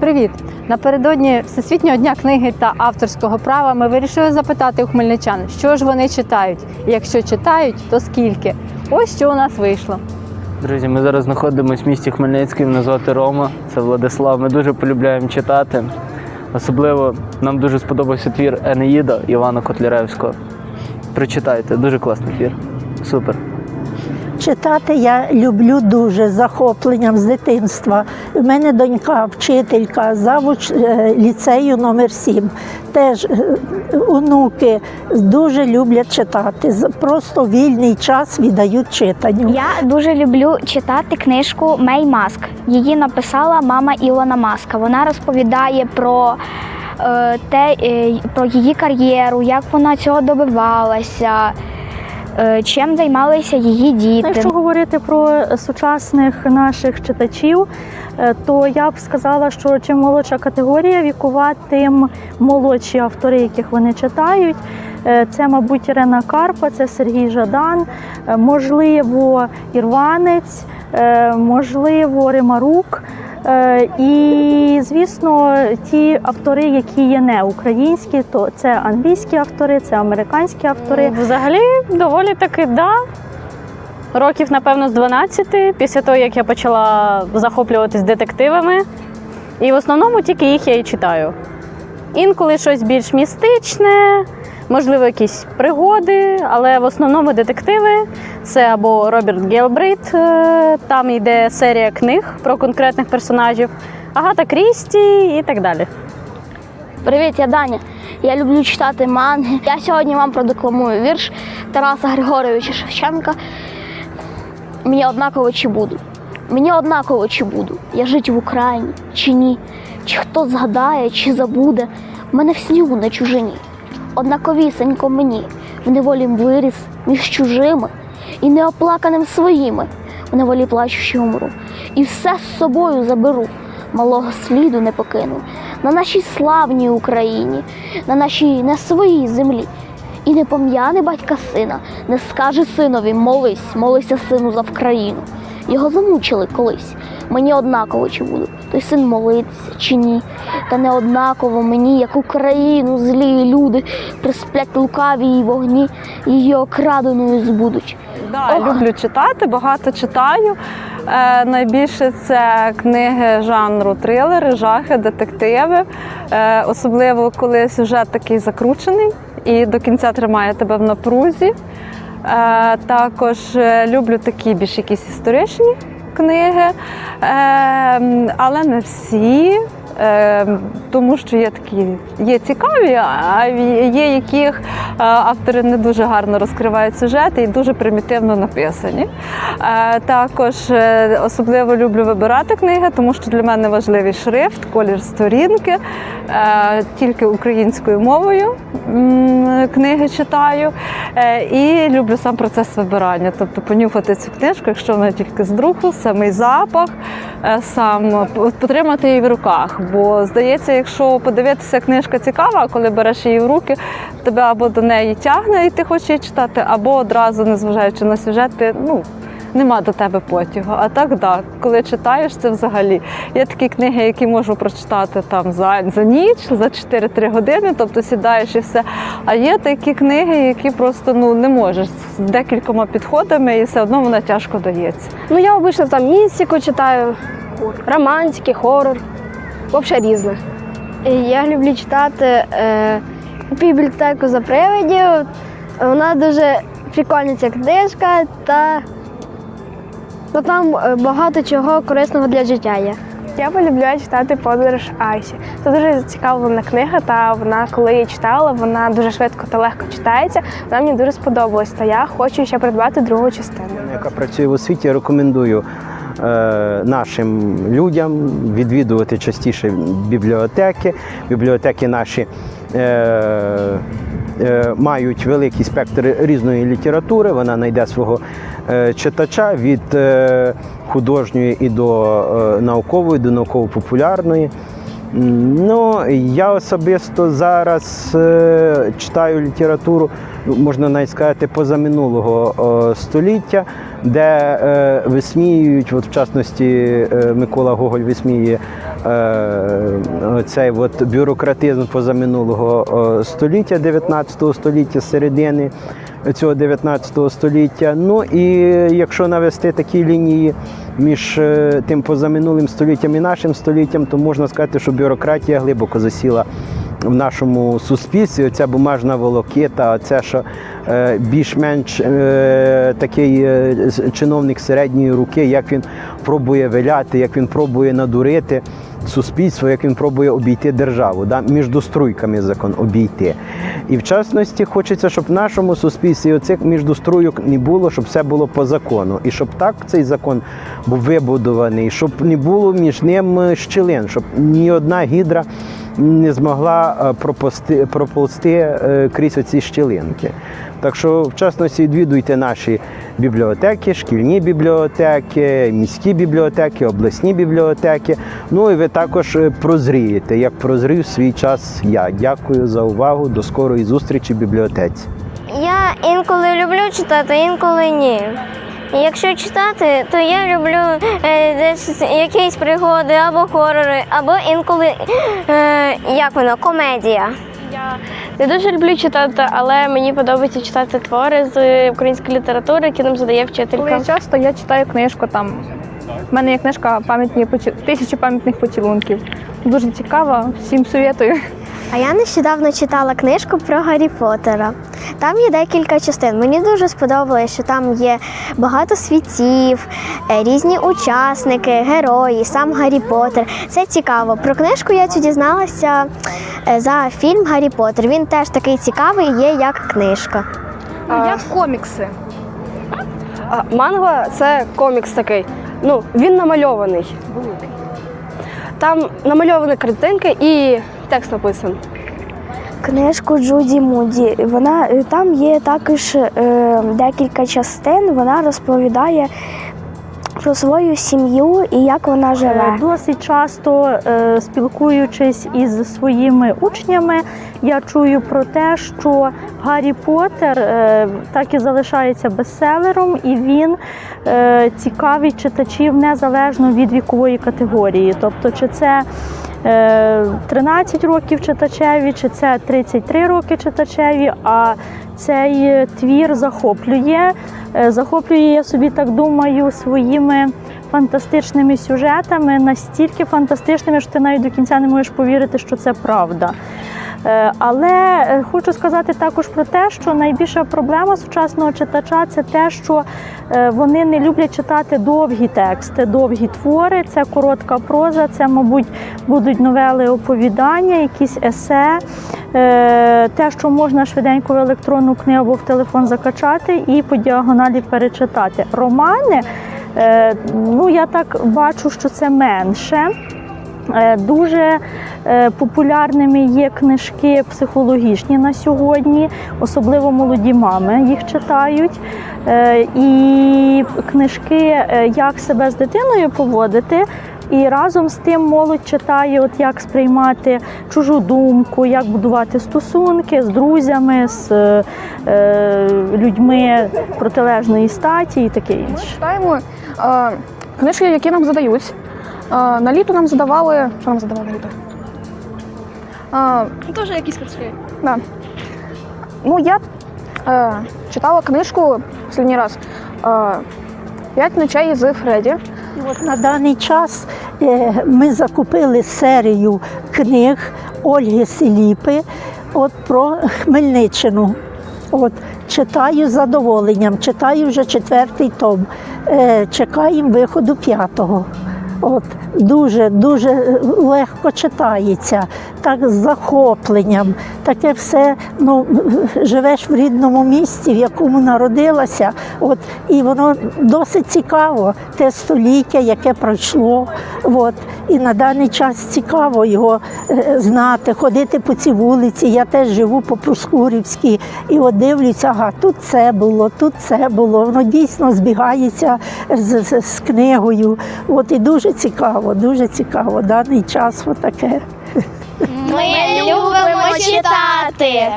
Привіт! Напередодні Всесвітнього дня книги та авторського права ми вирішили запитати у хмельничан, що ж вони читають. І якщо читають, то скільки. Ось що у нас вийшло. Друзі, ми зараз знаходимося в місті Хмельницький, мене звати Рома, це Владислав. Ми дуже полюбляємо читати. Особливо нам дуже сподобався твір Енеїда Івана Котляревського. Прочитайте, дуже класний твір. Супер. Читати я люблю дуже захопленням з дитинства. У мене донька, вчителька, завуч е, ліцею номер 7 Теж е, онуки дуже люблять читати. Просто вільний час віддають читанню. Я дуже люблю читати книжку Мей Маск. Її написала мама Ілона Маска. Вона розповідає про е, те, про її кар'єру, як вона цього добивалася, чим займалися її діти. Якщо говорити про сучасних наших читачів, е, то я б сказала, що чим молодша категорія вікова, тим молодші автори, яких вони читають. Е, Це, мабуть, Ірена Карпа, це Сергій Жадан, е, можливо, Ірванець, е, можливо, Римарук. Е, І, звісно, ті автори, які є не українські, то це англійські автори, це американські автори. Взагалі, доволі таки да. Років, напевно, з 12, після того, як я почала захоплюватись детективами. І в основному тільки їх я і читаю. Інколи щось більш містичне, можливо, якісь пригоди, але в основному детективи це або Роберт Гелбрейт, е, там йде серія книг про конкретних персонажів, Агата Крісті і так далі. Привіт, я Даня. Я люблю читати манги. Я сьогодні вам продекламую вірш Тараса Григоровича Шевченка. Мені однаково чи буду. Мені однаково чи буду. Я жить в Україні чи ні. Чи хто згадає, чи забуде. Мене в снігу на чужині. Однаковісенько мені в неволі виріс між чужими і неоплаканим своїми. В неволі плачучи умру. І все з собою заберу. Малого сліду не покину на нашій славній Україні, на нашій не своїй землі. І не пом'яне батька сина, не скаже синові молись, молися сину за Вкраїну. Його замучили колись. Мені однаково чи буду, той син молитися чи ні. Та не однаково мені, як Україну, злі люди присплять лукаві її вогні, її окраденою збудуть. Да, Ох. люблю читати, багато читаю. Е, найбільше це книги жанру трилери, жахи, детективи. Е, особливо коли сюжет такий закручений і до кінця тримає тебе в напрузі. Е, також е, люблю такі більш якісь історичні книги, е, але не всі. Тому що є такі є цікаві, а є яких автори не дуже гарно розкривають сюжети і дуже примітивно написані. Також е, особливо люблю вибирати книги, тому що для мене важливий шрифт, колір сторінки, Е, тільки українською мовою книги читаю. Е, І люблю сам процес вибирання, тобто понюхати цю книжку, якщо вона тільки з друку, самий запах, сам потримати її в руках. Бо здається, якщо подивитися, книжка цікава, а коли береш її в руки, тебе або до неї тягне, і ти хочеш її читати, або одразу, незважаючи на сюжет, ти ну. Нема до тебе потягу. А так, да, коли читаєш, це взагалі. Є такі книги, які можу прочитати там за, за ніч, за 4-3 години, тобто сідаєш і все. А є такі книги, які просто ну, не можеш з декількома підходами, і все одно вона тяжко дається. Ну, я обично там містику читаю, романтики, хорор, взагалі різне. Я люблю читати е, бібліотеку за привидів. Вона дуже прикольна ця книжка, та ну, там е, багато чого корисного для життя є. Я полюбляю читати подорож Айсі. Це дуже зацікавлена книга, та вона, коли її читала, вона дуже швидко та легко читається. Вона мені дуже сподобалась. Та я хочу ще придбати другу частину. яка працює в освіті, рекомендую е, нашим людям відвідувати частіше бібліотеки. Бібліотеки наші мають великий спектр різної літератури. Вона знайде свого е, читача від е, художньої і до е, наукової, до науково-популярної. Ну, я особисто зараз е, читаю літературу, можна навіть сказати, позаминулого е, століття, де е, висміюють, от в частності е, Микола Гоголь висміює цей от бюрократизм позаминулого століття, 19 століття, середини цього 19 століття. Ну і якщо навести такі лінії між тим позаминулим століттям і нашим століттям, то можна сказати, що бюрократія глибоко засіла в нашому суспільстві. Оця бумажна волокита, оце, що е, більш-менш е, такий е, чиновник середньої руки, як він пробує виляти, як він пробує надурити суспільство, як він пробує обійти державу, да? між доструйками закон обійти. І в частності хочеться, щоб в нашому суспільстві оцих міждоструйок не було, щоб все було по закону. І щоб так цей закон був вибудований, щоб не було між ним щілин, щоб ні одна гідра не змогла е, проползти, проползти е, крізь оці щілинки. Так що, в частності, відвідуйте наші бібліотеки, шкільні бібліотеки, міські бібліотеки, обласні бібліотеки. Ну і ви також е, прозрієте, як прозрів свій час я. Дякую за увагу. До скорої зустрічі в бібліотеці. Я інколи люблю читати, інколи ні. Якщо читати, то я люблю е, десь якісь пригоди або хорори, або інколи е, як воно, комедія. Я не дуже люблю читати, але мені подобається читати твори з української літератури, які нам задає вчителька. Коли часто я читаю книжку там. У мене є книжка пам'ятні поці- тисячі пам'ятних поцілунків. Дуже цікава, всім советую. А я нещодавно читала книжку про Гаррі Поттера. Там є декілька частин. Мені дуже сподобалось, що там є багато світів, е, різні учасники, герої, сам Гаррі Поттер. Це цікаво. Про книжку я цю дізналася е, за фільм Гаррі Поттер. Він теж такий цікавий, є як книжка. Як комікси. Манго це комікс такий. Ну, він намальований. Там намальовані картинки і текст написаний. книжку Джуді Муді. Вона е, там є також е, декілька частин. Вона розповідає про свою сім'ю і як вона живе. Е, Досить часто е, спілкуючись із своїми учнями, я чую про те, що Гаррі Поттер е, так і залишається бестселером, і він е, цікавить читачів незалежно від вікової категорії. Тобто, чи це 13 років читачеві, чи це 33 роки читачеві. А цей е, твір захоплює. Е, Захоплює, я собі так думаю, своїми фантастичними сюжетами, настільки фантастичними, що ти навіть до кінця не можеш повірити, що це правда. Е, Але е, хочу сказати також про те, що найбільша проблема сучасного читача це те, що е, вони не люблять читати довгі тексти, довгі твори. Це коротка проза, це, мабуть, будуть новели оповідання, якісь есе, те, що можна швиденько в електронну книгу або в телефон закачати і по діагоналі перечитати. Романи, ну я так бачу, що це менше. Е, Дуже е, популярними є книжки психологічні на сьогодні, особливо молоді мами їх читають. Е, І книжки, як себе з дитиною поводити. І разом з тим молодь читає, от як сприймати чужу думку, як будувати стосунки з друзями, з е, людьми протилежної статі і таке інше. Читаємо е, книжки, які нам задають. На літо нам задавали. Що нам задавали на літо? Е, Теж якісь книжки. Да. Ну, я е, читала книжку останній раз е, П'ять ночей з Фредді. І От на даний час е, ми закупили серію книг Ольги Селіпи от про Хмельниччину. От, читаю з задоволенням, читаю вже четвертий том. Е, чекаємо виходу п'ятого. От, дуже дуже е, легко читається, так з захопленням. Таке все, ну живеш в рідному місті, в якому народилася. От, і воно досить цікаво, те століття, яке пройшло. От, і на даний час цікаво його е, знати, ходити по цій вулиці. Я теж живу по Проскурівській, і от дивлюся, ага, тут це було, тут це було. Воно дійсно збігається з, з, з книгою. От і дуже цікаво, дуже цікаво. Даний час отаке. Ми любимо читати.